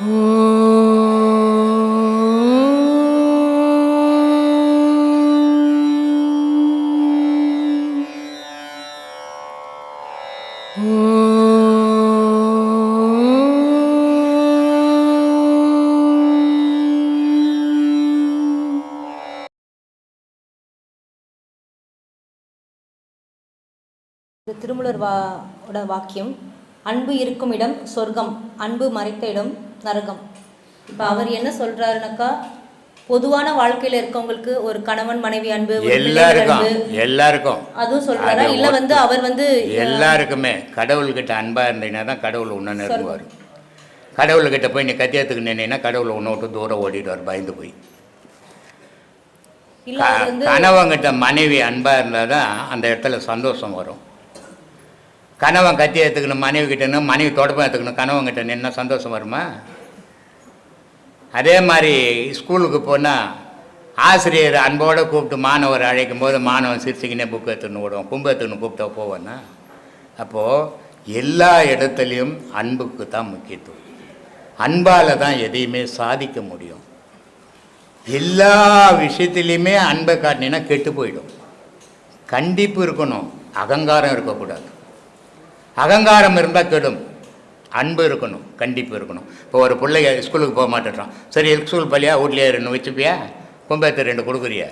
இது திருமூலர் வா ஓட வாக்கியம். அன்பு இருக்கும் இடம் சொர்க்கம். அன்பு மறைத்த இடம் நரகம். இப்போ அவர் என்ன சொல்றாருனாக்கா? பொதுவான வாழ்க்கையில இருக்கவங்களுக்கு ஒரு கணவன் மனைவி அன்பு எல்லாருக்கும் அன்பு. எல்லாருக்கும். அதுவும் சொல்றாரா? இல்ல வந்து அவர் வந்து எல்லாருக்குமே கடவுள்கிட்ட அன்பாக இருந்தீங்கன்னா தான் கடவுள் உன்னை நெருங்குவார். கடவுள்கிட்ட போய் நீ கத்தியத்துக்கு நின்னீங்கன்னா கடவுள் உன்னை விட்டு தூரம் ஓடிடுவார் பயந்து போய். கணவன்கிட்ட மனைவி அன்பாக இருந்தால் தான் அந்த இடத்துல சந்தோஷம் வரும். கணவன் கத்தி எடுத்துக்கணும் மனைவி கிட்டன்னு மனைவி தொடப்பம் எடுத்துக்கணும் கணவன்கிட்ட நின்னா சந்தோஷம் வருமா? அதே மாதிரி ஸ்கூலுக்கு போனால் ஆசிரியர் அன்போடு கூப்பிட்டு மாணவர் அழைக்கும் போது மாணவன் சிரிச்சுக்கினே புக்கு எடுத்துன்னு விடுவோம் கும்பு எடுத்துன்னு கூப்பிட்டா போவோன்னா? அப்போது எல்லா இடத்துலையும் அன்புக்கு தான் முக்கியத்துவம். அன்பால் தான் எதையுமே சாதிக்க முடியும். எல்லா விஷயத்துலையுமே அன்பை காட்டினீங்கன்னா கெட்டு போயிடும். கண்டிப்பு இருக்கணும். அகங்காரம் இருக்கக்கூடாது. அகங்காரம் இருந்தால் கெடும். அன்பு இருக்கணும் கண்டிப்பு இருக்கணும். இப்போ ஒரு பிள்ளைங்க ஸ்கூலுக்கு போக மாட்டேறான் சரி ஸ்கூல் பள்ளியா வீட்லேயே ரெண்டு வச்சுப்பியா? கும்பத்து ரெண்டு கொடுக்குறியா?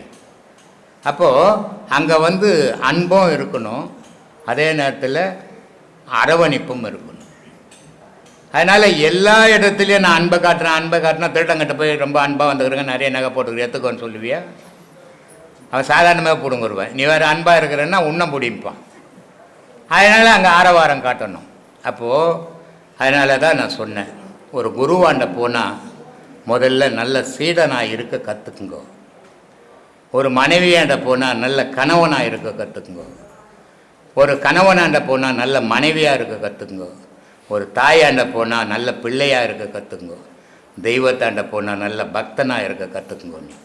அப்போது அங்கே வந்து அன்பும் இருக்கணும் அதே நேரத்தில் அரவணைப்பும் இருக்கணும். அதனால் எல்லா இடத்துலையும் நான் அன்பை காட்டுறேன் அன்பை காட்டினா திருடங்கிட்ட போய் ரொம்ப அன்பாக வந்துக்கிறேங்க நிறைய நகை போட்டுக்கிறேன் எடுத்துக்கோன்னு சொல்லுவியா? அவன் சாதாரணமாக பிடுங்குருவேன். நீ வேறு அன்பாக இருக்கிறன்னா உன்னை பிடிப்பான். அதனால் அங்கே ஆரவாரம் காட்டணும். அப்போது அதனால தான் நான் சொன்னேன் ஒரு குருவாண்ட போனால் முதல்ல நல்ல சீடனாக இருக்க கற்றுக்குங்கோ ஒரு மனைவியாண்ட போனால் நல்ல கணவனாக இருக்க கற்றுக்குங்கோ ஒரு கணவனாண்ட போனால் நல்ல மனைவியாக இருக்க கற்றுக்குங்கோ ஒரு தாயாண்ட போனால் நல்ல பிள்ளையாக இருக்க கற்றுக்குங்கோ தெய்வத்தாண்ட போனால் நல்ல பக்தனாக இருக்க கற்றுக்குங்கோன்னு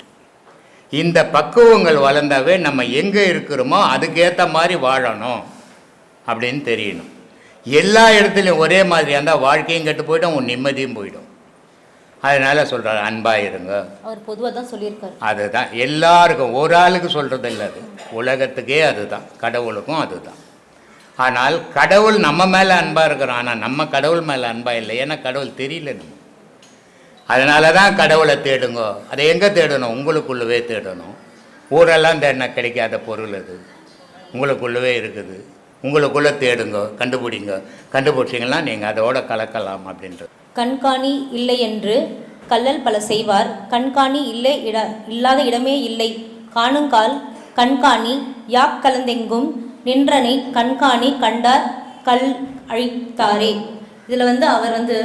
இந்த பக்குவங்கள் வளர்ந்தாவே நம்ம எங்கே இருக்கிறோமோ அதுக்கேற்ற மாதிரி வாழணும் அப்படின்னு தெரியணும். எல்லா இடத்துலையும் ஒரே மாதிரியாக இருந்தால் வாழ்க்கையும் கெட்டு போயிடும் உன் நிம்மதியும் போயிடும். அதனால் சொல்கிறார் அன்பாக இருங்க. அவர் பொதுவா தான் சொல்லியிருக்காரு. அதுதான். எல்லாருக்கும் ஒரு ஆளுக்கு சொல்கிறது இல்லை அது. உலகத்துக்கே அதுதான். கடவுளுக்கும் அதுதான். ஆனால் கடவுள் நம்ம மேலே அன்பாக இருக்கிறோம் ஆனால் நம்ம கடவுள் மேலே அன்பாக இல்லை. ஏன்னா கடவுள் தெரியல நம்ம. அதனால தான் கடவுளை தேடுங்கோ. அதை எங்கே தேடணும்? உங்களுக்குள்ளவே தேடணும். ஊரெல்லாம் தேடினா கிடைக்காத பொருள் அது. உங்களுக்குள்ளவே இருக்குது. உங்களுக்குள்ளே தேடுங்க கண்டுபிடிங்க. கண்டுபிடிச்சிங்கன்னா நீங்கள் அதோட கலக்கலாம் அப்படின்றது. கண்காணி இல்லை என்று கள்ளல் பல செய்வார். கண்காணி இல்லை இட இல்லாத இடமே இல்லை. காணுங்கால் கண்காணி யாக் கலந்தெங்கும் நின்றனை கண்காணி கண்டார் கல் அழித்தாரே. இதில் வந்து அவர் வந்து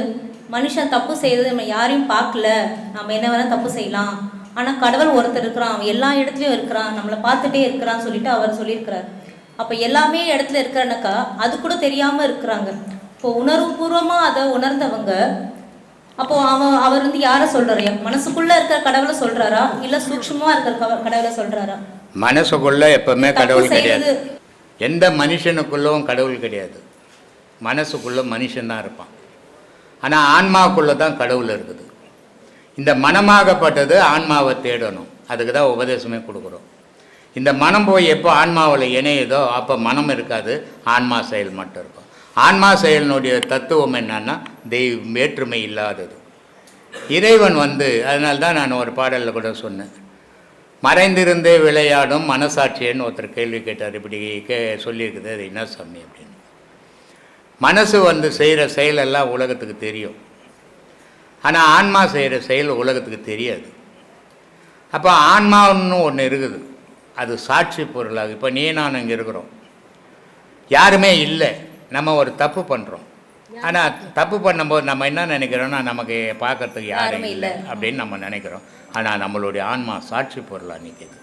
மனுஷன் தப்பு செய்தது நம்ம யாரையும் பார்க்கல. நம்ம என்ன வேணால் தப்பு செய்யலாம். ஆனால் கடவுள் ஒருத்தர் இருக்கிறான். எல்லா இடத்துலையும் இருக்கிறான். நம்மளை பார்த்துட்டே இருக்கிறான்னு சொல்லிட்டு அவர் சொல்லியிருக்கிறார். அப்போ எல்லாமே இடத்துல இருக்கிறனாக்கா அது கூட தெரியாமல் இருக்கிறாங்க. இப்போ உணர்வுபூர்வமாக அதை உணர்ந்தவங்க அப்போ அவன் அவர் வந்து யாரை சொல்றாரு? மனசுக்குள்ள இருக்கிற கடவுளை சொல்றாரா? இல்ல சூக்ஷ்மமா இருக்கிற கடவுளை சொல்றாரா? மனசுக்குள்ளே எப்பவுமே கடவுள் கிடையாது. எந்த மனுஷனுக்குள்ளவும் கடவுள் கிடையாது. மனசுக்குள்ளே மனுஷன்தான் இருப்பான். ஆனால் ஆன்மாவுக்குள்ளே தான் கடவுள் இருக்குது. இந்த மனமாகப்பட்டது ஆன்மாவை தேடணும். அதுக்கு தான் உபதேசமே கொடுக்குறோம். இந்த மனம் போய் எப்போ ஆன்மாவில் இணையுதோ அப்போ மனம் இருக்காது ஆன்மா செயல் மட்டும் இருக்கும். ஆன்மா செயலினுடைய தத்துவம் என்னன்னா தெய்வ வேற்றுமை இல்லாதது. இறைவன் வந்து அதனால தான் நான் ஒரு பாடலில் கூட சொன்னேன். மறைந்திருந்தே விளையாடும் மனசாட்சின்னு ஒருத்தர் கேள்வி கேட்டார். இப்படி கே சொல்லியிருக்குது அது என்ன சாமி அப்படின்னு. மனசு வந்து செய்கிற செயலெல்லாம் உலகத்துக்கு தெரியும். ஆனால் ஆன்மா செய்கிற செயல் உலகத்துக்கு தெரியாது. அப்போ ஆன்மான்னு ஒன்று இருக்குது. அது சாட்சி பொருளாக. இப்போ நீ நான் இங்கே இருக்கிறோம். யாருமே இல்லை. நம்ம ஒரு தப்பு பண்ணுறோம் ஆனால் தப்பு? பண்ணும்போது நம்ம என்ன நினைக்கிறோம்னா நமக்கு பார்க்கறதுக்கு யாரும் இல்லை இல்லை. அப்படின்னு நம்ம நினைக்கிறோம். ஆனால் நம்மளுடைய ஆன்மா சாட்சி பொருளாக நிற்கிது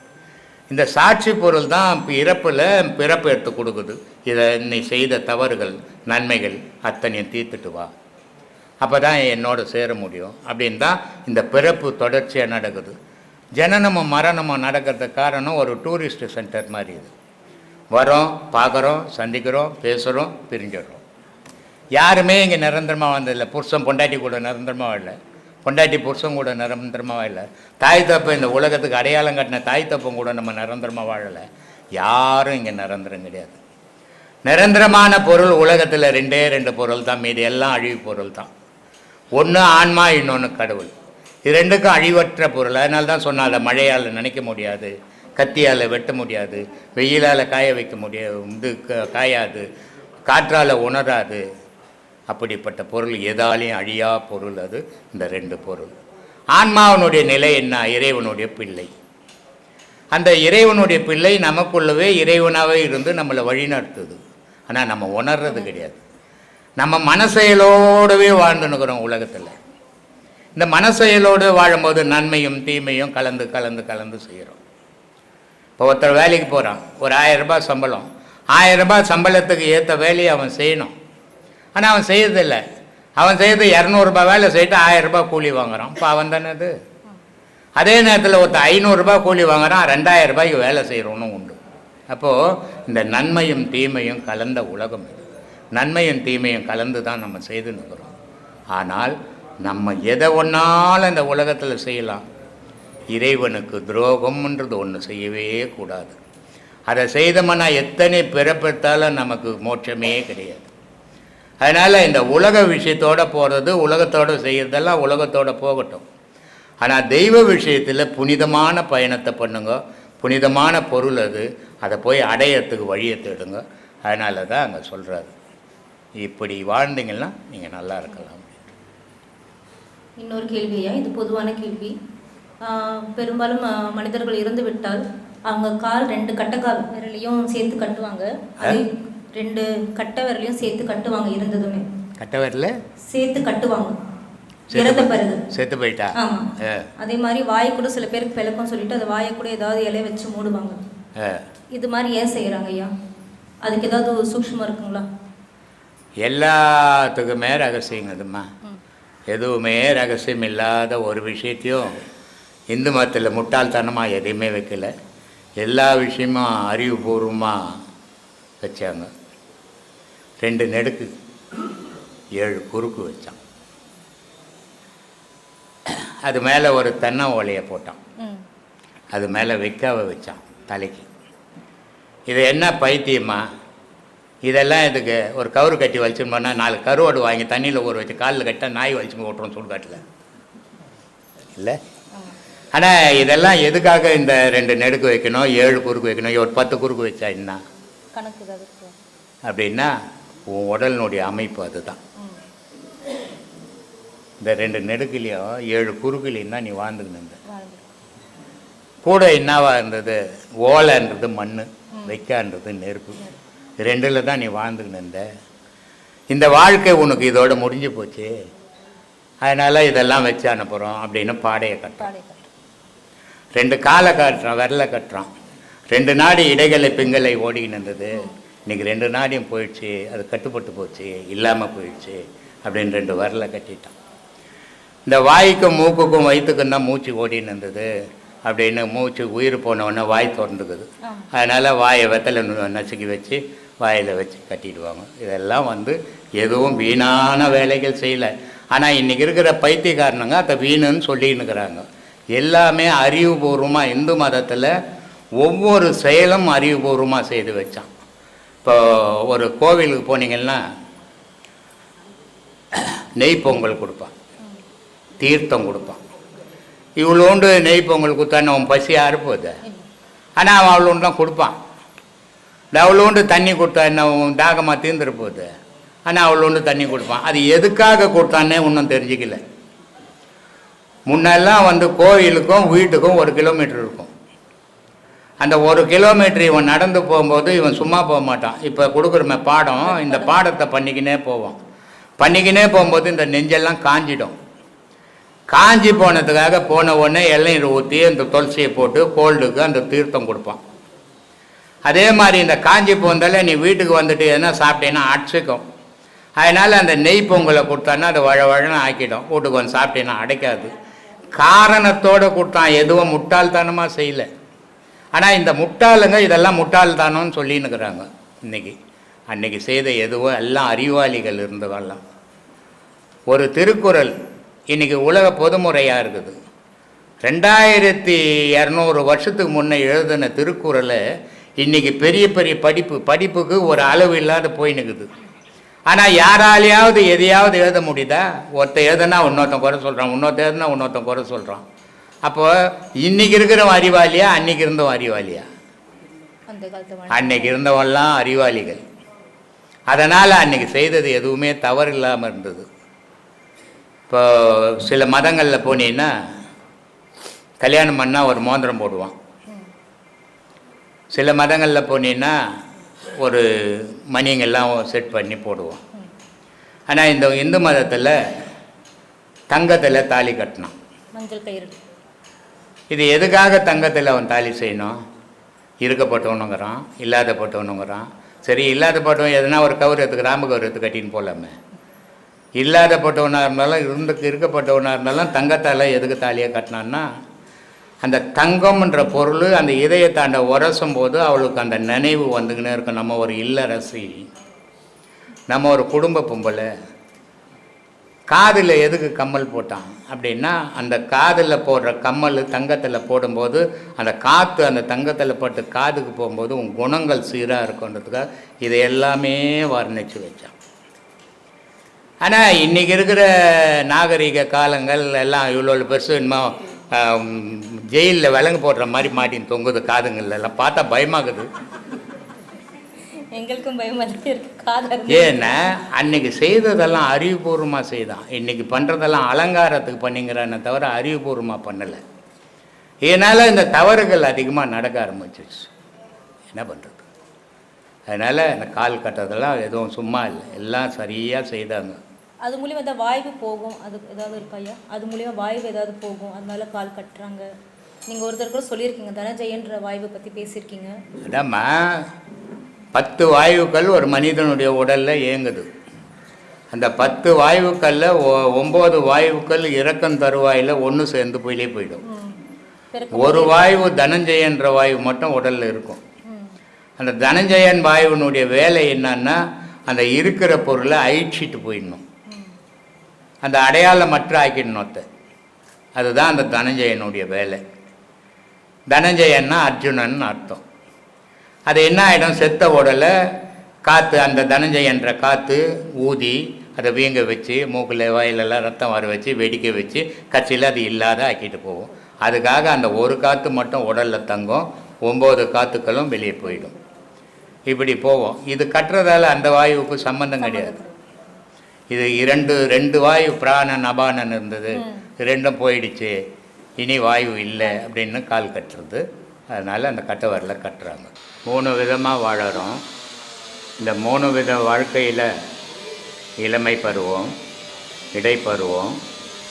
இந்த சாட்சி பொருள் தான் இறப்பில் பிறப்பு எடுத்து கொடுக்குது. இதை நீ செய்த தவறுகள் நன்மைகள் அத்தனையும் தீர்த்துட்டு வா. அப்போ தான் என்னோட சேர முடியும். அப்படின்னு தான் இந்த பிறப்பு தொடர்ச்சியாக நடக்குது. ஜனனமும் மரணமும் நடக்கிறதுக்கு காரணம் ஒரு டூரிஸ்ட் சென்டர் மாதிரி இது. வரோம் பார்க்குறோம் சந்திக்கிறோம் பேசுகிறோம் பிரிஞ்சிடுறோம். யாருமே இங்கே நிரந்தரமாக வந்ததில்லை புருஷன் பொண்டாட்டி கூட நிரந்தரமாக இல்லை. பொண்டாட்டி புருஷன் கூட நிரந்தரமாக இல்லை. தாய் தப்பம் இந்த உலகத்துக்கு அடையாளம் கட்டின தாய் தப்பம் கூட நம்ம நிரந்தரமாக வாழலை. யாரும் இங்கே நிரந்தரம் கிடையாது. நிரந்தரமான பொருள் உலகத்தில் ரெண்டே ரெண்டு பொருள் தான் மீது எல்லாம் அழிவு பொருள் தான் ஒன்று ஆன்மா இன்னொன்று கடவுள். இது ரெண்டுக்கும் அழிவற்ற பொருள். அதனால தான் சொன்னால் மழையால் நினைக்க முடியாது கத்தியால் வெட்ட முடியாது வெயிலால் காய வைக்க முடியாது இது க- காயாது காற்றால் உணராது. அப்படிப்பட்ட பொருள் எதாலையும் அழியா பொருள் அது இந்த ரெண்டு பொருள். ஆன்மாவனுடைய நிலை என்ன? இறைவனுடைய பிள்ளை. அந்த இறைவனுடைய பிள்ளை நமக்குள்ளவே இறைவனாகவே இருந்து நம்மளை வழிநடத்துது. ஆனால் நம்ம உணர்றது கிடையாது. நம்ம மனசெயலோடவே வாழ்ந்துனுக்குறோம் உலகத்தில். இந்த மனசெயலோடு வாழும்போது நன்மையும் தீமையும் கலந்து கலந்து கலந்து செய்கிறோம். இப்போ ஒருத்தர் வேலைக்கு போகிறான் ஒரு ஆயிரம் ரூபாய் சம்பளம். ஆயிரம் ரூபாய் சம்பளத்துக்கு ஏற்ற வேலையை அவன் செய்யணும். ஆனால் அவன் செய்யறதில்லை. அவன் செய்யறது இரநூறுபா வேலை செய்யிட்டு ஆயிரரூபா கூலி வாங்குறான். இப்போ அவன் தானே அது? அதே நேரத்தில் ஒருத்தர் ஐநூறுரூபா கூலி வாங்குறான். ரெண்டாயிரம் ரூபாய்க்கு வேலை செய்கிறவனும் உண்டு. அப்போது இந்த நன்மையும் தீமையும் கலந்த உலகம் இது. நன்மையும் தீமையும் கலந்து தான் நம்ம செய்து நிற்கிறோம் ஆனால் நம்ம எதை ஒன்றாலும் இந்த உலகத்தில் செய்யலாம்? இறைவனுக்கு துரோகம்ன்றது ஒன்று செய்யவே கூடாது. அதை செய்தோம்னா எத்தனை பிறப்பெடுத்தாலும் நமக்கு மோட்சமே கிடையாது. அதனால் இந்த உலக விஷயத்தோட போகிறது உலகத்தோட செய்கிறதெல்லாம் உலகத்தோட போகட்டும். ஆனால் தெய்வ விஷயத்தில் புனிதமான பயணத்தை பண்ணுங்க. புனிதமான பொருள் அது. அதை போய் அடையறதுக்கு வழியை தேடுங்க. அதனால தான் அங்கே சொல்கிறாரு இப்படி வாழ்ந்தீங்கன்னா நீங்கள் நல்லா இருக்கலாம். இன்னொரு கேள்வியா? இது பொதுவான கேள்வி. பெரும்பாலும் மனிதர்கள் இறந்து விட்டால் அவங்க கால் ரெண்டு கட்டைக்கால் விரலையும் சேர்த்து கட்டுவாங்க. அது ரெண்டு கட்டை விரலையும் சேர்த்து கட்டுவாங்க இருந்ததுமே கட்டவரில் சேர்த்து கட்டுவாங்க. இறந்த பிறகு. செத்து போயிட்டா? அதே மாதிரி வாய் கூட சில பேருக்கு பிளக்கம் சொல்லிட்டு அந்த வாயை கூட ஏதாவது இலைய வச்சு மூடுவாங்க. இது மாதிரி ஏன் செய்யறாங்க ஐயா? அதுக்கு ஏதாவது ஒரு சூக்ஷ்மம் இருக்குங்களா? எல்லாத்துக்குமே ரகசியங்கதும்மா எதுவுமே ரகசியம் இல்லாத ஒரு விஷயத்தையும் இந்து மதத்தில் முட்டாள்தனமாக எதையுமே வைக்கல. எல்லா விஷயமும் அறிவுபூர்வமாக வச்சாங்க. ரெண்டு நெடுக்கு ஏழு குறுக்கு வச்சான் அது மேலே ஒரு தென்னை ஓலையை போட்டான். அது மேலே வைக்காவை வச்சான் தலைக்கு. இது என்ன பைத்தியமா? இதெல்லாம் இதுக்கு ஒரு கவுரு கட்டி வலிச்சுன்னு போனால் நாலு கருவாடு வாங்கி தண்ணியில் ஊற வச்சு காலில் கட்ட நாய் வலிச்சு ஓட்டுறோம் சுடுகாட்டில் இல்லை? ஆனால் இதெல்லாம் எதுக்காக இந்த ரெண்டு நெடுக்கு வைக்கணும் ஏழு குறுக்கு வைக்கணும் ஒரு பத்து குறுக்கு வச்சா என்ன? அப்படின்னா உன் உடலினுடைய அமைப்பு அதுதான். இந்த ரெண்டு நெடுக்குலையும் ஏழு குறுக்குலையும் தான் நீ வாழ்ந்துக்கிட்டு. கூட என்னவா இருந்தது? ஓலைன்றது மண் வைக்கான்றது நெருப்பு. ரெண்டில் தான் நீ வாழ்ந்துக்கிட்டு இருந்த. இந்த வாழ்க்கை உனக்கு இதோட முடிஞ்சு போச்சு. அதனால் இதெல்லாம் வச்சு அனுப்புகிறோம் அப்படின்னு பாடையை கட்டுறான். ரெண்டு காலை காட்டுறான் விரலை கட்டுறான். ரெண்டு நாடி இடைகளை பிங்களை ஓடிக்கிட்டு இருந்தது. இன்னைக்கு ரெண்டு நாடியும் போயிடுச்சு அது கட்டுப்பட்டு போச்சு இல்லாமல் போயிடுச்சு அப்படின்னு ரெண்டு விரலை கட்டிட்டான். இந்த வாய்க்கும் மூக்குக்கும் வயிற்றுக்கும் தான் மூச்சு ஓடின்னு இருந்தது. அப்படின்னு மூச்சு உயிர் போனவுடனே வாய் திறந்துக்குது. அதனால் வாயை வெத்தலை நசுக்கி வச்சு வாயில் வச்சு கட்டிடுவாங்க. இதெல்லாம் வந்து எதுவும் வீணான வேலைகள் செய்யலை. ஆனால் இன்றைக்கி இருக்கிற பைத்தியக்காரனுங்க அதை வீணுன்னு சொல்லின்னுக்கிறாங்க எல்லாமே அறிவுபூர்வமாக இந்து மதத்தில் ஒவ்வொரு செயலும் அறிவுபூர்வமாக செய்து வச்சான். இப்போ ஒரு கோவிலுக்கு போனீங்கன்னா நெய் பொங்கல் கொடுப்பான். தீர்த்தம் கொடுப்பான். இவ்வளோண்டு நெய் பொங்கல் கொடுத்தான்னு அவன் பசி அறுப்போது ஆனால் அவன் அவ்வளோண்டு தான் கொடுப்பான். இந்த அவ்வளோண்டு தண்ணி கொடுத்தா என்ன தாகமாக தீர்ந்துரு போகுது? ஆனால் அவ்வளோண்டு தண்ணி கொடுப்பான். அது எதுக்காக கொடுத்தானே இன்னும் தெரிஞ்சிக்கல. முன்னெல்லாம் வந்து கோயிலுக்கும் வீட்டுக்கும் ஒரு கிலோமீட்டர் இருக்கும். அந்த ஒரு கிலோமீட்டர் இவன் நடந்து போகும்போது இவன் சும்மா போக மாட்டான். இப்போ கொடுக்குறமே பாடம் இந்த பாடத்தை பண்ணிக்கினே போவான். பண்ணிக்கினே போகும்போது இந்த நெஞ்செல்லாம் காஞ்சிடும். காஞ்சி போனதுக்காக போன உடனே இளநீர் ஊற்றி அந்த துளசியை போட்டு கோல்டுக்கு அந்த தீர்த்தம் கொடுப்பான். அதே மாதிரி இந்த காஞ்சி போந்தால நீ வீட்டுக்கு வந்துட்டு எதுனா சாப்பிட்டீங்கன்னா அடிச்சுக்கும். அதனால் அந்த நெய் பொங்கலை கொடுத்தான்னா அது வழவழன்னு ஆக்கிடும். வீட்டுக்கு வந்து சாப்பிட்டேன்னா அடைக்காது. காரணத்தோடு கொடுத்தான். எதுவும் முட்டாள்தனமாக செய்யலை. ஆனால் இந்த முட்டாளுங்க இதெல்லாம் முட்டாள்தானோன்னு சொல்லின்னுக்குறாங்க இன்னைக்கு. அன்னைக்கு செய்த எதுவோ எல்லாம் அறிவாளிகள் இருந்தவெல்லாம் ஒரு திருக்குறள் இன்றைக்கி உலக பொதுமுறையாக இருக்குது. ரெண்டாயிரத்தி இரநூறு வருஷத்துக்கு முன்னே எழுதின திருக்குறளை இன்னைக்கு பெரிய பெரிய படிப்பு படிப்புக்கு ஒரு அளவு இல்லாத போய் நிற்குது ஆனால் யாராலையாவது எதையாவது எழுத முடியுதா? ஒருத்தன் எழுதுனா இன்னொருத்தன் குறை சொல்கிறான் இன்னொருத்தன் எழுதுனா இன்னொருத்தன் குறை சொல்கிறான் அப்போ இன்னைக்கு இருக்கிறவன் அறிவாளியா? அன்னைக்கு இருந்தவன் அறிவாளியா? அன்னைக்கு இருந்தவன்லாம் அறிவாளிகள். அதனால் அன்னைக்கு செய்தது எதுவுமே தவறு இல்லாமல் இருந்தது. இப்போ சில மதங்களில் போனீங்கன்னா கல்யாணம் பண்ணால் ஒரு மோதிரம் போடுவான். சில மதங்களில் போனீங்கன்னா ஒரு மணிங்கெல்லாம் செட் பண்ணி போடுவான் ஆனால் இந்த இந்து மதத்தில் தங்கத்தில் தாலி மஞ்சள் கயிறு. இது எதுக்காக தங்கத்தில் அவன் தாலி செய்யணும்? இருக்கப்பட்டவனுங்கிறான் இல்லாதப்பட்டவனுங்கிறான். சரி இல்லாதப்பட்டவன் எதுனா ஒரு கவர் எடுத்து ராம கவர் எடுத்து கட்டின்னு போகலாமே இல்லாதப்பட்டவனாக இருந்தாலும் இருந்து இருக்கப்பட்டவனாக இருந்தாலும் தங்கத்தால் எதுக்கு தாலியை கட்டினான்னா அந்த தங்கம்ன்ற பொருள் அந்த இதயத்தாண்ட உரசும் போது அவளுக்கு அந்த நினைவு வந்துக்கினே இருக்கும். நம்ம ஒரு இல்லரசி நம்ம ஒரு குடும்ப பொம்பளை காதில் எதுக்கு கம்மல் போட்டான்? அப்படின்னா அந்த காதில் போடுற கம்மல் தங்கத்தில் போடும்போது அந்த காற்று அந்த தங்கத்தில் பட்டு காதுக்கு போகும்போது உன் குணங்கள் சீராக இருக்குன்றதுக்காக இதை எல்லாமே வர்ணித்து வச்சான். ஆனால் இன்றைக்கி இருக்கிற நாகரிக காலங்கள் எல்லாம் இவ்வளோ பெருசு இன்னும் ஜெயிலில் விலங்கு போடுற மாதிரி மாட்டின்னு தொங்குது காதுங்கள்ல. எல்லாம் பார்த்தா பயமாகுது. எங்களுக்கும் பயமா தான் இருக்கு. காதல் ஏன்னா அன்னைக்கு செய்ததெல்லாம் அறிவுபூர்வமாக செய்தான். இன்னைக்கு பண்ணுறதெல்லாம் அலங்காரத்துக்கு பண்ணிங்கிறானே தவிர அறிவுபூர்வமாக பண்ணலை. இதனால் இந்த தவறுகள் அதிகமாக நடக்க ஆரம்பிச்சிச்சு என்ன பண்ணுறது அதனால் இந்த கால் கட்டுறதெல்லாம் எதுவும் சும்மா இல்லை. எல்லாம் சரியாக செய்தாங்க. அது மூலியமா ஏதாவது வாய்வு போகும். அது ஏதாவது இருக்கா ஐயா? அது மூலியமா வாய்வு ஏதாவது போகும். அதனால கால் கட்டுறாங்க. நீங்க ஒருத்தர் கூட சொல்லியிருக்கீங்க. தனஜெயன்ற வாய்வை பத்தி பேசியிருக்கீங்க. அதாம்மா பத்து வாயுக்கள் ஒரு மனிதனுடைய உடலில் இயங்குது. அந்த பத்து வாயுக்களில் ஒம்பது வாயுக்கள் இறக்கம் தருவாயில் ஒன்று சேர்ந்து போயிலே போயிடும். ஒரு வாயு தனஞ்சயன்ற வாயு மட்டும் உடலில் இருக்கும். அந்த தனஞ்சயன் வாயுவினுடைய வேலை என்னன்னா அந்த இருக்கிற பொருளை அழிச்சிட்டு போயிடணும். அந்த அடையாளமற்ற ஆக்கிடணும் அத்தை. அதுதான் அந்த தனஞ்சயனுடைய வேலை. தனஞ்சயன்னா அர்ஜுனன் அர்த்தம். அது என்ன ஆகிடும் செத்த உடலை காற்று அந்த தனஞ்சயன்ற காற்று ஊதி அதை வீங்க வச்சு மூக்கில் வாயிலெல்லாம் ரத்தம் வர வச்சு வெடிக்க வச்சு கட்சியில் அது இல்லாத ஆக்கிட்டு போவோம் அதுக்காக அந்த ஒரு காற்று மட்டும் உடலில் தங்கும் ஒம்பது காற்றுக்களும் வெளியே போயிடும். இப்படி போவோம். இது கட்டுறதால அந்த வாயுவுக்கு சம்மந்தம் கிடையாது. இது இரண்டு ரெண்டு வாயு பிராணன் அபானன் இருந்தது. ரெண்டும் போயிடுச்சு. இனி வாயு இல்லை அப்படின்னு கால் கட்டுறது. அதனால் அந்த கட்டை வரல கட்டுறாங்க. மூணு விதமாக வாழறோம் இந்த மூணு வித வாழ்க்கையில் இளமை பருவம் இடைப்பருவம்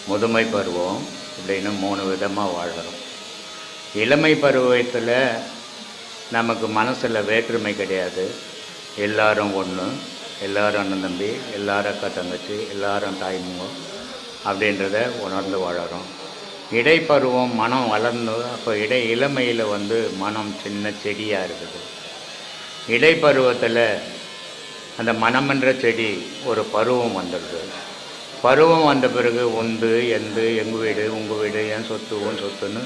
முதுமை பருவம் இப்படின்னு மூணு விதமாக வாழறோம் இளமை பருவத்தில் நமக்கு மனசில் வேற்றுமை கிடையாது. எல்லாரும் ஒன்று எல்லாரும் அண்ணன் தம்பி எல்லாரும் அக்கா தங்கச்சி எல்லாரும் தாய்மங்க அப்படின்றத உணர்ந்து வாழறோம் இடைப்பருவம் மனம் வளர்ந்து அப்போ இடை இளமையில் வந்து மனம் சின்ன செடியாக இருக்குது. இடைப்பருவத்தில் அந்த மனமென்ற செடி ஒரு பருவம் வந்துடுது. பருவம் வந்த பிறகு உந்து எந்து எங்கள் வீடு உங்கள் வீடு என் சொத்து உன் சொத்துன்னு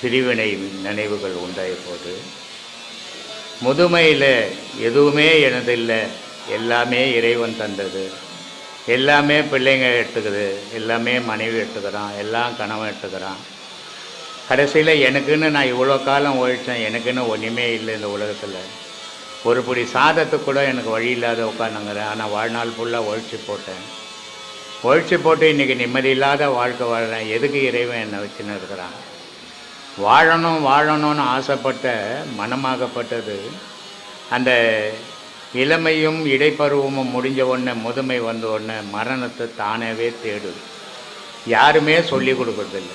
பிரிவினை நினைவுகள் உண்டாகி போகுது. முதுமையில் எதுவுமே எனதில்லை. எல்லாமே இறைவன் தந்தது. எல்லாமே பிள்ளைங்க எடுத்துக்குது. எல்லாமே மனைவி எடுத்துக்கிறான். எல்லாம் கணவன் எடுத்துக்கிறான். கடைசியில் எனக்குன்னு நான் இவ்வளோ காலம் ஓழித்தேன் எனக்குன்னு ஒன்றுமே இல்லை இந்த உலகத்தில். ஒரு பிடி சாதத்துக்கு கூட எனக்கு வழி இல்லாத உட்காந்துங்கிறேன் ஆனால் வாழ்நாள் ஃபுல்லாக ஒழிச்சு போட்டேன். ஒழிச்சு போட்டு இன்றைக்கி நிம்மதி இல்லாத வாழ்க்கை வாழ்கிறேன் எதுக்கு இறைவன் என்னை வச்சுன்னு இருக்கிறான்? வாழணும் வாழணும்னு ஆசைப்பட்ட மனமாகப்பட்டது அந்த இளமையும் இடைப்பருவமும் முடிஞ்ச உடனே முதுமை வந்த உடனே மரணத்தை தானாகவே தேடுது. யாருமே சொல்லி கொடுக்குறதில்ல.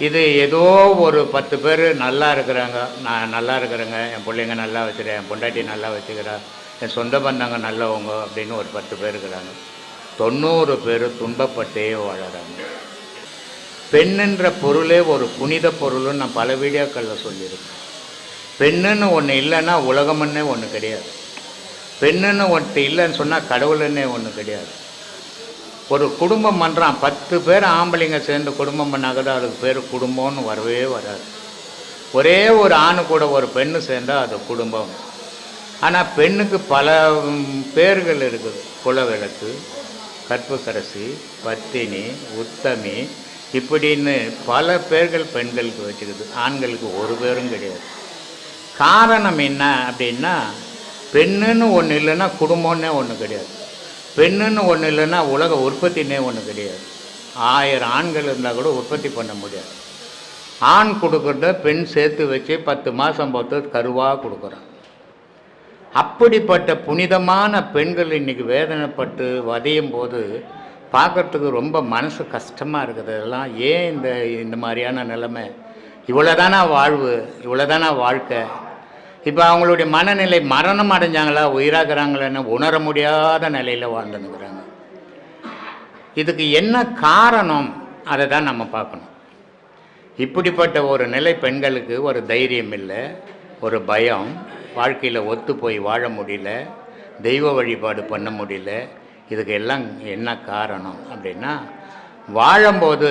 இது ஏதோ ஒரு பத்து பேர் நல்லா இருக்கிறாங்க. நான் நல்லா இருக்கிறேங்க. என் பிள்ளைங்க நல்லா வச்சுக்கிறேன். என் பொண்டாட்டி நல்லா வச்சுக்கிறா. என் சொந்த பந்தங்க நல்லவங்க அப்படின்னு ஒரு பத்து பேர் இருக்கிறாங்க. தொண்ணூறு பேர் துன்பப்பட்டே வாழறாங்க. பெண்ணுன்ற பொருளே ஒரு புனித பொருள்னு நான் பல வீடியோக்களில் சொல்லியிருக்கேன். பெண்ணுன்னு ஒன்று இல்லைன்னா உலகம்னே ஒன்று கிடையாது. பெண்ணுன்னு ஒன்று இல்லைன்னு சொன்னால் கடவுளுன்னே ஒன்று கிடையாது. ஒரு குடும்பம் பண்ணுறான் பத்து பேர் ஆம்பளைங்க சேர்ந்து குடும்பம் பண்ணாக்கதான் அதுக்கு பேர் குடும்பம்னு வரவே வராது. ஒரே ஒரு ஆணு கூட ஒரு பெண்ணு சேர்ந்தால் அது குடும்பம். ஆனால் பெண்ணுக்கு பல பேர்கள் இருக்குது. குலவிளக்கு கற்புக்கரசி பத்தினி உத்தமி இப்படின்னு பல பேர்கள் பெண்களுக்கு வச்சுக்குது ஆண்களுக்கு ஒரு பேரும் கிடையாது. காரணம் என்ன அப்படின்னா பெண்ணுன்னு ஒன்று இல்லைன்னா குடும்பம்னே ஒன்று கிடையாது. பெண்ணுன்னு ஒன்று இல்லைன்னா உலக உற்பத்தினே ஒன்று கிடையாது. ஆயிரம் ஆண்கள் இருந்தால் கூட உற்பத்தி பண்ண முடியாது. ஆண் கொடுக்குறத பெண் சேர்த்து வச்சு பத்து மாதம் பார்த்து கருவாக கொடுக்குறான். அப்படிப்பட்ட புனிதமான பெண்கள் இன்னைக்கு வேதனைப்பட்டு வதையும் போது பார்க்கறதுக்கு ரொம்ப மனசு கஷ்டமாக இருக்குது. இதெல்லாம் ஏன் இந்த இந்த மாதிரியான நிலைமை? இவ்வளோதானா வாழ்வு? இவ்வளோதானா வாழ்க்கை? இப்போ அவங்களுடைய மனநிலை மரணம் அடைஞ்சாங்களா உயிராகிறாங்களான்னு உணர முடியாத நிலையில் வாழ்ந்துன்னுக்குறாங்க. இதுக்கு என்ன காரணம் அதை தான் நம்ம பார்க்கணும். இப்படிப்பட்ட ஒரு நிலை பெண்களுக்கு ஒரு தைரியம் இல்லை ஒரு பயம் வாழ்க்கையில் ஒத்து போய் வாழ முடியல தெய்வ வழிபாடு பண்ண முடியல இதுக்கு எல்லாம் என்ன காரணம் அப்படின்னா வாழும்போது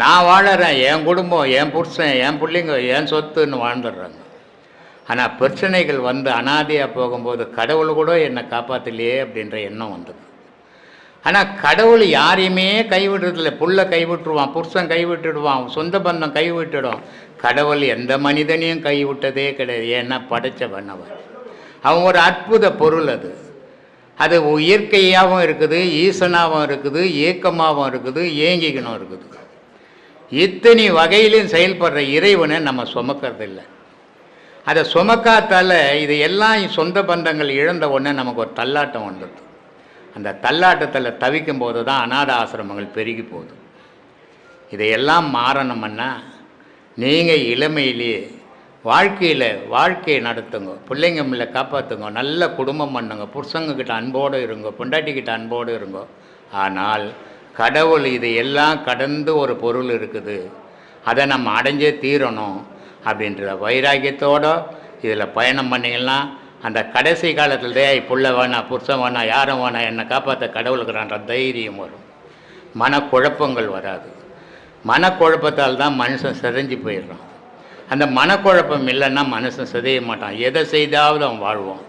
நான் வாழறேன் என் குடும்பம் என் புருஷன் என் பிள்ளைங்க என் சொத்துன்னு வாழ்ந்துடுறாங்க. ஆனால் பிரச்சனைகள் வந்து அனாதையாக போகும்போது கடவுள் கூட என்னை காப்பாற்றலையே அப்படின்ற எண்ணம் வந்தது. ஆனால் கடவுள் யாரையுமே கைவிடுறதில்ல. புள்ள கைவிட்டுருவான் புருஷன் கைவிட்டுடுவான் சொந்த பந்தம் கைவிட்டுடும். கடவுள் எந்த மனிதனையும் கைவிட்டதே கிடையாது. ஏன்னா படைச்சவன் அவன். அவன் ஒரு அற்புத பொருள் அது. அது இயற்கையாகவும் இருக்குது ஈசனாகவும் இருக்குது ஏக்கமாகவும் இருக்குது ஏங்கிக்கணும் இருக்குது. இத்தனை வகையிலும் செயல்படுற இறைவனை நம்ம சுமக்கறதில்லை. அதை சுமக்காத்தால் இது எல்லாம் சொந்த பந்தங்கள் இழந்த உடனே நமக்கு ஒரு தள்ளாட்டம் வந்துடுது அந்த தள்ளாட்டத்தில் தவிக்கும் போது தான் அநாத ஆசிரமங்கள் பெருகி போகுது. இதையெல்லாம் மாறணும்னா நீங்கள் இளமையிலேயே வாழ்க்கையில் வாழ்க்கையை நடத்துங்க பிள்ளைங்க மேல காப்பாற்றுங்க நல்ல குடும்பம் பண்ணுங்க புருஷங்கக்கிட்ட அன்போடு இருங்க பொண்டாட்டிக்கிட்ட அன்போடு இருங்க. ஆனால் கடவுள் இது எல்லாம் கடந்து ஒரு பொருள் இருக்குது. அதை நம்ம அடைஞ்சே தீரணும். அப்படின்ற வைராக்கியத்தோடு இதில் பயணம் பண்ணிங்கன்னா அந்த கடைசி காலத்தில் டேய் புள்ள வேணாம் புருஷன் வேணாம் யாரும் வேணாம் என்னை காப்பாற்ற கடவுளுக்குறான்ற தைரியம் வரும். மனக்குழப்பங்கள் வராது. மனக்குழப்பத்தால் தான் மனுஷன் சிதைஞ்சு போயிடுறான். அந்த மனக்குழப்பம் இல்லைன்னா மனுஷன் சிதைய மாட்டான். எதை செய்தாவது அவன் வாழ்வான்.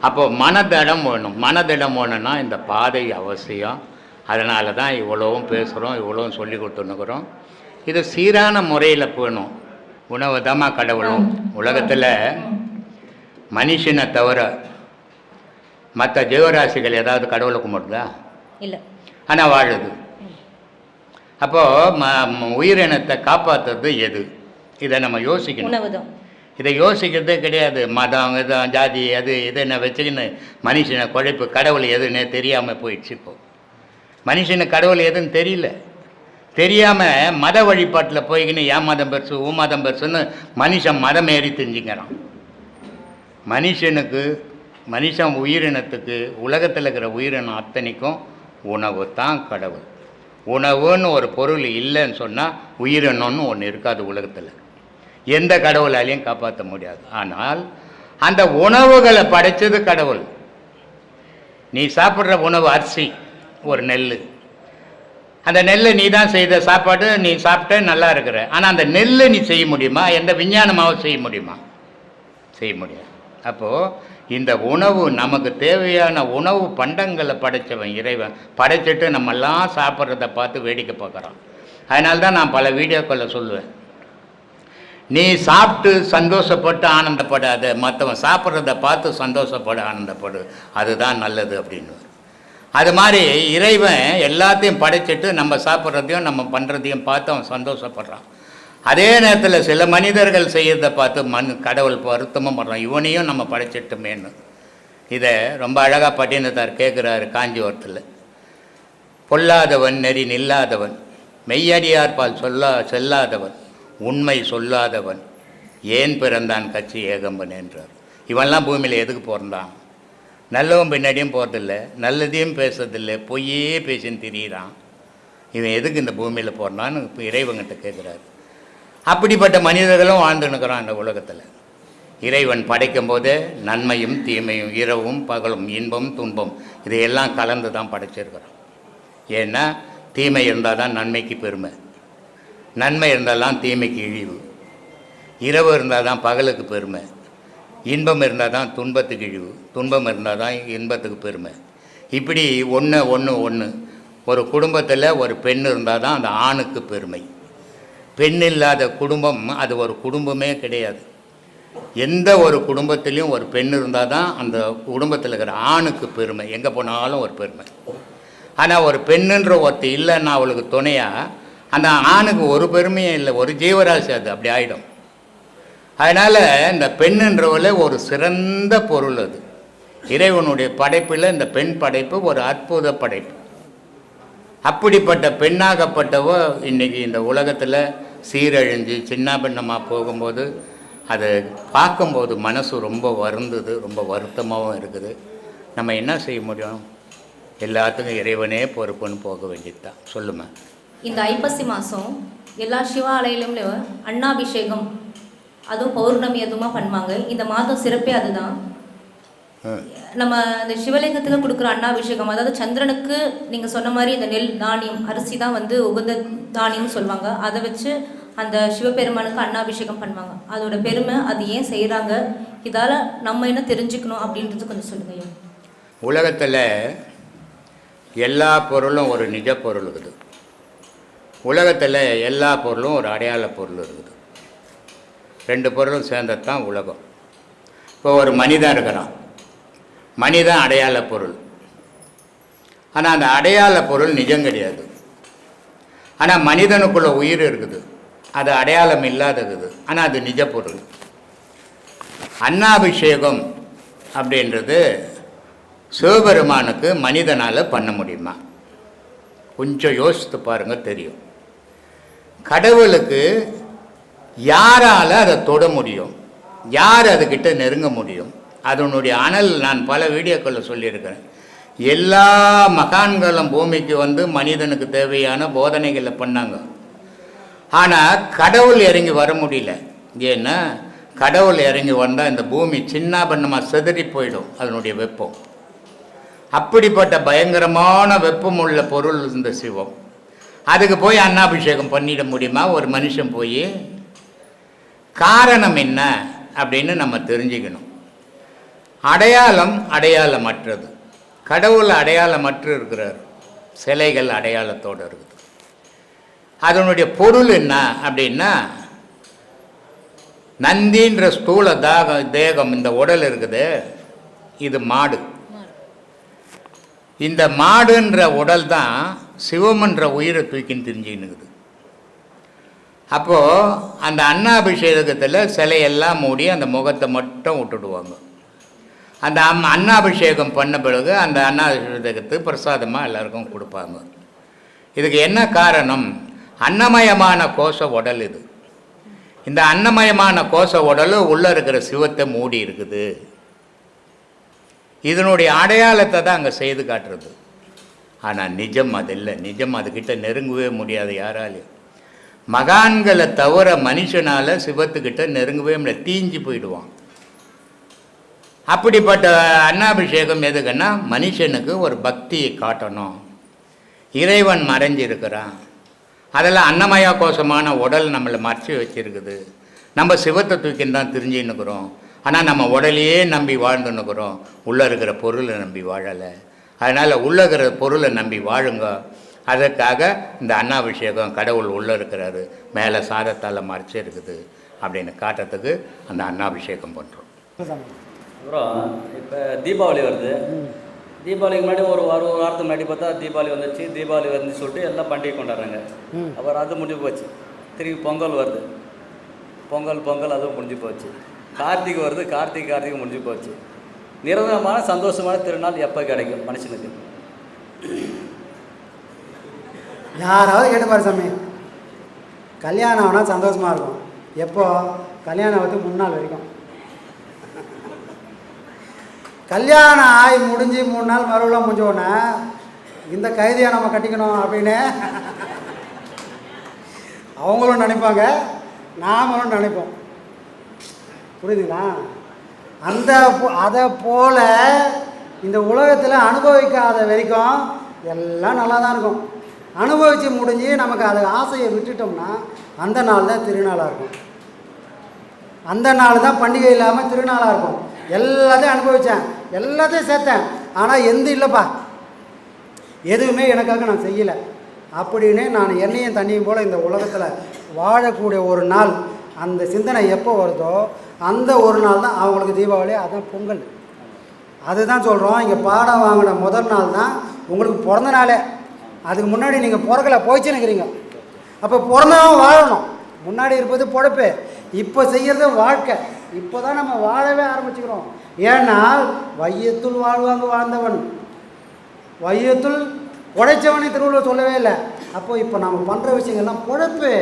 அப்போ மனதிடம் வேணும். மனதிடம் வேணும்னா இந்த பாதை அவசியம். அதனால தான் இவ்வளவும் பேசுகிறோம் இவ்வளவும் சொல்லி கொடுத்துன்னுக்குறோம். இது சீரான முறையில் போகணும். உணவு தாமா கடவுளும் உலகத்தில் மனுஷனை தவிர மற்ற ஜீவராசிகள் ஏதாவது கடவுளை கும்பிடுதா? இல்லை. ஆனால் வாழுது. அப்போது ம உயிரினத்தை காப்பாற்றுறது எது? இதை நம்ம யோசிக்கணும். இதை யோசிக்கிறதே கிடையாது. மதம் இதம் ஜாதி அது இதுன்னு வச்சுக்கின்னு மனுஷனை குழைப்பு கடவுள் எதுன்னே தெரியாமல் போயிடுச்சு இப்போ. மனுஷனுக்கு கடவுள் எதுன்னு தெரியல. தெரியாமல் மத வழிபாட்டில் போய்க்கின்னு ஏன் மதம் பெருசு உன் மதம் பெருசுன்னு மனுஷன் மதம் ஏறி தெரிஞ்சுக்கிறான். மனுஷனுக்கு மனுஷன் உயிரினத்துக்கு உலகத்தில் இருக்கிற உயிரினம் அத்தனைக்கும் உணவு தான் கடவுள். உணவுன்னு ஒரு பொருள் இல்லைன்னு சொன்னால் உயிரினம்னு ஒன்று இருக்காது உலகத்தில். எந்த கடவுளாலையும் காப்பாற்ற முடியாது. ஆனால் அந்த உணவுகளை படைச்சது கடவுள். நீ சாப்பிட்ற உணவு அரிசி ஒரு நெல் அந்த நெல்லை நீ தான் செய்த சாப்பாடு நீ சாப்பிட்ட நல்லா இருக்கிற. ஆனால் அந்த நெல்லை நீ செய்ய முடியுமா? எந்த விஞ்ஞானமாகவும் செய்ய முடியுமா? செய்ய முடியாது. அப்போது இந்த உணவு நமக்கு தேவையான உணவு பண்டங்களை படைச்சவன் இறைவன் படைச்சிட்டு நம்மெல்லாம் சாப்பிட்றத பார்த்து வேடிக்கை பார்க்குறான். அதனால தான் நான் பல வீடியோக்களை சொல்லுவேன். நீ சாப்பிட்டு சந்தோஷப்பட்டு ஆனந்தப்படாத மற்றவன் சாப்பிட்றத பார்த்து சந்தோஷப்படு ஆனந்தப்படு. அதுதான் நல்லது அப்படின்னு. அது மாதிரி இறைவன் எல்லாத்தையும் படைச்சிட்டு நம்ம சாப்பிட்றதையும் நம்ம பண்ணுறதையும் பார்த்து அவன் சந்தோஷப்படுறான். அதே நேரத்தில் சில மனிதர்கள் செய்கிறத பார்த்து மண் கடவுள் வருத்தமும் படுறான். இவனையும் நம்ம படைச்சிட்டுமேன்னு. இதை ரொம்ப அழகாக பட்டினத்தார் கேட்குறாரு காஞ்சிபுரத்தில். பொல்லாதவன் நெறி நில்லாதவன் மெய்யடியார்பால் சொல்லா செல்லாதவன் உண்மை சொல்லாதவன் ஏன் பிறந்தான் கட்சி ஏகம்பன் என்றார். இவன்லாம் பூமியில் எதுக்கு பிறந்தான்? நல்லவன் பின்னாடியும் போகிறதில்ல நல்லதையும் பேசுறதில்ல பொய்யே பேசின்னு திரியிறான். இவன் எதுக்கு இந்த பூமியில் போடுறான்னு இப்போ இறைவங்கிட்ட கேட்குறாரு அப்படிப்பட்ட மனிதர்களும் வாழ்ந்துன்னுக்குறான் இந்த உலகத்தில். இறைவன் படைக்கும் போது நன்மையும் தீமையும் இரவும் பகலும் இன்பம் துன்பம் இதையெல்லாம் கலந்து தான் படைச்சிருக்கிறோம் ஏன்னா தீமை இருந்தால் தான் நன்மைக்கு பெருமை. நன்மை இருந்தால் தான் தீமைக்கு இழிவு. இரவு இருந்தால் தான் பகலுக்கு பெருமை. இன்பம் இருந்தால் தான் துன்பத்துக்கு இழிவு துன்பம் இருந்தால் தான் இன்பத்துக்கு பெருமை. இப்படி ஒன்று ஒன்று ஒன்று ஒரு குடும்பத்தில் ஒரு பெண் இருந்தால் தான் அந்த ஆணுக்கு பெருமை. பெண் இல்லாத குடும்பம் அது ஒரு குடும்பமே கிடையாது. எந்த ஒரு குடும்பத்திலையும் ஒரு பெண் இருந்தால் தான் அந்த குடும்பத்தில் இருக்கிற ஆணுக்கு பெருமை. எங்கே போனாலும் ஒரு பெருமை. ஆனால் ஒரு பெண்ணுன்ற ஒருத்தர் இல்லைன்னா அவளுக்கு துணையாக அந்த ஆணுக்கு ஒரு பெருமையும் இல்லை. ஒரு ஜீவராசி அது அப்படி ஆகிடும் அதனால் இந்த பெண்ணுன்றவள ஒரு சிறந்த பொருள் அது. இறைவனுடைய படைப்பில் இந்த பெண் படைப்பு ஒரு அற்புத படைப்பு. அப்படிப்பட்ட பெண்ணாகப்பட்டவோ இன்னைக்கு இந்த உலகத்தில் சீரழிஞ்சு சின்ன பின்னமாக போகும்போது அதை பார்க்கும்போது மனசு ரொம்ப வருந்துது ரொம்ப வருத்தமாகவும் இருக்குது. நம்ம என்ன செய்ய முடியும்? எல்லாத்துக்கும் இறைவனே பொறுப்புன்னு போக வேண்டியது தான் சொல்லுமா இந்த ஐப்பசி மாதம் எல்லா சிவாலயிலும் அண்ணாபிஷேகம் அதுவும் பௌர்ணமி அதுவுமா பண்ணுவாங்க. இந்த மாதம் சிறப்பே அதுதான். நம்ம இந்த சிவலிங்கத்துக்கு கொடுக்குற அண்ணாபிஷேகம் அதாவது சந்திரனுக்கு நீங்கள் சொன்ன மாதிரி இந்த நெல் தானியம் அரிசி தான் வந்து உகந்த தானியம்னு சொல்லுவாங்க. அதை வச்சு அந்த சிவபெருமானுக்கு அண்ணாபிஷேகம் பண்ணுவாங்க. அதோட பெருமை அது ஏன் செய்கிறாங்க இதால் நம்ம என்ன தெரிஞ்சுக்கணும் அப்படின்றது கொஞ்சம் சொல்லுங்க உலகத்தில் எல்லா பொருளும் ஒரு நிஜ பொருள் இருக்குது. உலகத்தில் எல்லா பொருளும் ஒரு அடையாள பொருள் இருக்குது. ரெண்டு பொருளும் சேர்ந்தது தான் உலகம். இப்போ ஒரு மனிதன் இருக்கிறான். மனிதன் அடையாள பொருள். ஆனால் அந்த அடையாள பொருள் நிஜம் கிடையாது. ஆனால் மனிதனுக்குள்ள உயிர் இருக்குது. அது அடையாளம் இல்லாதது ஆனால் அது நிஜ பொருள். அன்னாபிஷேகம் அப்படின்றது சிவபெருமானுக்கு மனிதனால் பண்ண முடியுமா? கொஞ்சம் யோசித்து பாருங்கள் தெரியும். கடவுளுக்கு யாரால் அதை தொட முடியும்? யார் அதுக்கிட்ட நெருங்க முடியும்? அதனுடைய அனல் நான் பல வீடியோக்களில் சொல்லியிருக்கிறேன். எல்லா மகான்களும் பூமிக்கு வந்து மனிதனுக்கு தேவையான போதனைகளை பண்ணாங்க. ஆனால் கடவுள் இறங்கி வர முடியல. ஏன்னா கடவுள் இறங்கி வந்தால் இந்த பூமி சின்ன பண்ணமாக செதறி போயிடும் அதனுடைய வெப்பம். அப்படிப்பட்ட பயங்கரமான வெப்பம் உள்ள பொருள் இந்த சிவம். அதுக்கு போய் அன்னாபிஷேகம் பண்ணிட முடியுமா? ஒரு மனுஷன் போய் காரணம் என்ன அப்படின்னு நம்ம தெரிஞ்சுக்கணும். அடையாளம் அடையாளமற்றது. கடவுள் அடையாளமற்று இருக்கிறார். சிலைகள் அடையாளத்தோடு இருக்குது. அதனுடைய பொருள் என்ன அப்படின்னா நந்தின்ற ஸ்தூல தாக தேகம் இந்த உடல் இருக்குது. இது மாடு. இந்த மாடுன்ற உடல் தான் சிவமன்ற உயிரை தூக்கின்னு தெரிஞ்சுக்கினுக்குது அப்போது அந்த அன்னாபிஷேகத்தில் சிலையெல்லாம் மூடி அந்த முகத்தை மட்டும் விட்டுடுவாங்க. அந்த அம் அன்னாபிஷேகம் பண்ண பிறகு அந்த அன்னாபிஷேகத்துக்கு பிரசாதமாக எல்லாருக்கும் கொடுப்பாங்க. இதுக்கு என்ன காரணம்? அன்னமயமான கோஷ உடல் இது. இந்த அன்னமயமான கோஷ உடல் உள்ளே இருக்கிற சிவத்தை மூடி இருக்குது. இதனுடைய அடையாளத்தை தான் அங்கே செய்து காட்டுறது. ஆனால் நிஜம் அது இல்லை. நிஜம் அதுக்கிட்ட நெருங்கவே முடியாது யாராலையும். மகான்களை தவிர மனுஷனால் சிவத்துக்கிட்ட நெருங்கவே முடியாது தீஞ்சு போயிடுவான். அப்படிப்பட்ட அன்னாபிஷேகம் எதுக்குன்னா மனுஷனுக்கு ஒரு பக்தியை காட்டணும். இறைவன் மறைஞ்சிருக்கிறான். அதெல்லாம் அன்னமயா கோஷமான உடல் நம்மளை மறைச்சி வச்சிருக்குது. நம்ம சிவத்தை தூக்கின்னு தான் தெரிஞ்சுன்னுக்குறோம். ஆனால் நம்ம உடலையே நம்பி வாழ்ந்துன்னுக்குறோம். உள்ளே இருக்கிற பொருளை நம்பி வாழலை. அதனால் உள்ளே இருக்கிற பொருளை நம்பி வாழுங்க. அதற்காக இந்த அன்னாபிஷேகம் கடவுள் உள்ளே இருக்கிறாரு. மேலே சாதத்தால் மறைச்சி இருக்குது. அப்படின்னு காட்டுறதுக்கு அந்த அன்னாபிஷேகம் பண்ணுறோம் அப்புறம் இப்போ தீபாவளி வருது. தீபாவளிக்கு முன்னாடி ஒரு வாரம் ஒரு வாரத்துக்கு முன்னாடி பார்த்தா தீபாவளி வந்துச்சு தீபாவளி வந்து சொல்லிட்டு எல்லாம் பண்டிகை கொண்டாடுறாங்க. அப்புறம் அது முடிஞ்சு போச்சு. திரும்பி பொங்கல் வருது. பொங்கல் பொங்கல் அதுவும் முடிஞ்சு போச்சு. கார்த்திகை வருது கார்த்திகை கார்த்திகை முடிஞ்சு போச்சு. நிரந்தரமான சந்தோஷமான திருநாள் எப்போ கிடைக்கும் மனுஷனுக்கு? யாராவது கேட்டுப்பார் சாமி. கல்யாணம் ஆனால் சந்தோஷமாக இருக்கும். எப்போ? கல்யாணம் வந்து முன்னாள் வரைக்கும். கல்யாணம் ஆகி முடிஞ்சு மூணு நாள் மறுபடியும் முடிஞ்சோடனே இந்த கைதியை நம்ம கட்டிக்கணும் அப்படின்னு அவங்களும் நினைப்பாங்க நாமளும் நினைப்போம். புரியுதுங்களா? அந்த போ- அதை போல் இந்த உலகத்தில் அனுபவிக்காத வரைக்கும் எல்லாம் நல்லா தான் இருக்கும். அனுபவித்து முடிஞ்சு நமக்கு அது ஆசையை விட்டுட்டோம்னா அந்த நாள் தான் திருநாளாக இருக்கும். அந்த நாள் தான் பண்டிகை இல்லாமல் திருநாளாக இருக்கும். எல்லாத்தையும் அனுபவித்தேன் எல்லாத்தையும் சேர்த்தேன். ஆனால் எந்த இல்லைப்பா. எதுவுமே எனக்காக நான் செய்யலை. அப்படின்னு நான் எண்ணெயும் தண்ணியும் போல் இந்த உலகத்தில் வாழக்கூடிய ஒரு நாள் அந்த சிந்தனை எப்போ வருதோ அந்த ஒரு நாள் தான் அவங்களுக்கு தீபாவளி. அதுதான் பொங்கல். அதுதான் சொல்கிறோம் இங்கே பாடம் வாங்கின முதல் நாள் தான். உங்களுக்கு பிறந்த நாளே. அதுக்கு முன்னாடி நீங்கள் பிறக்கல போய்ச்சுன்னுக்கிறீங்க அப்போ பிறந்தவன் வாழணும். முன்னாடி இருப்பது பொழப்பு இப்போ செய்கிறது வாழ்க்கை. இப்போ தான் நம்ம வாழவே ஆரம்பிச்சுக்கிறோம். ஏன்னால் வையத்துள் வாழ்வாங்க வாழ்ந்தவன். வையத்துள் உழைச்சவனை திருவள்ளுவர் சொல்லவே இல்லை. அப்போ இப்போ நம்ம பண்ணுற விஷயங்கள்லாம் பொழப்பு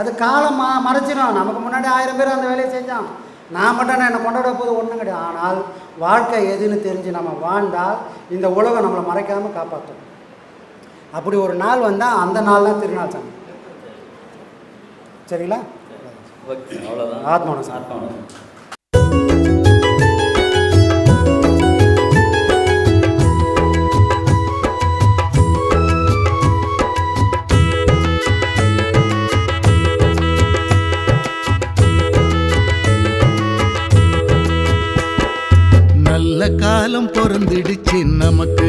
அது காலம் மா மறைச்சிடும் நமக்கு முன்னாடி ஆயிரம் பேர் அந்த வேலையை செஞ்சான். நான் மட்டும் நான் என்னை கொண்டாட போது ஒன்றும் கிடையாது. ஆனால் வாழ்க்கை எதுன்னு தெரிஞ்சு நம்ம வாழ்ந்தால் இந்த உலகம் நம்மளை மறைக்காமல் காப்பாற்றும் அப்படி ஒரு நாள் வந்தால் அந்த நாள் தான் திருநாள் சாமி. சரிங்களா? ஓகே அவ்வளோதான் ஆத்மானம் சார் காலம் பிறந்துடுச்சு நமக்கு.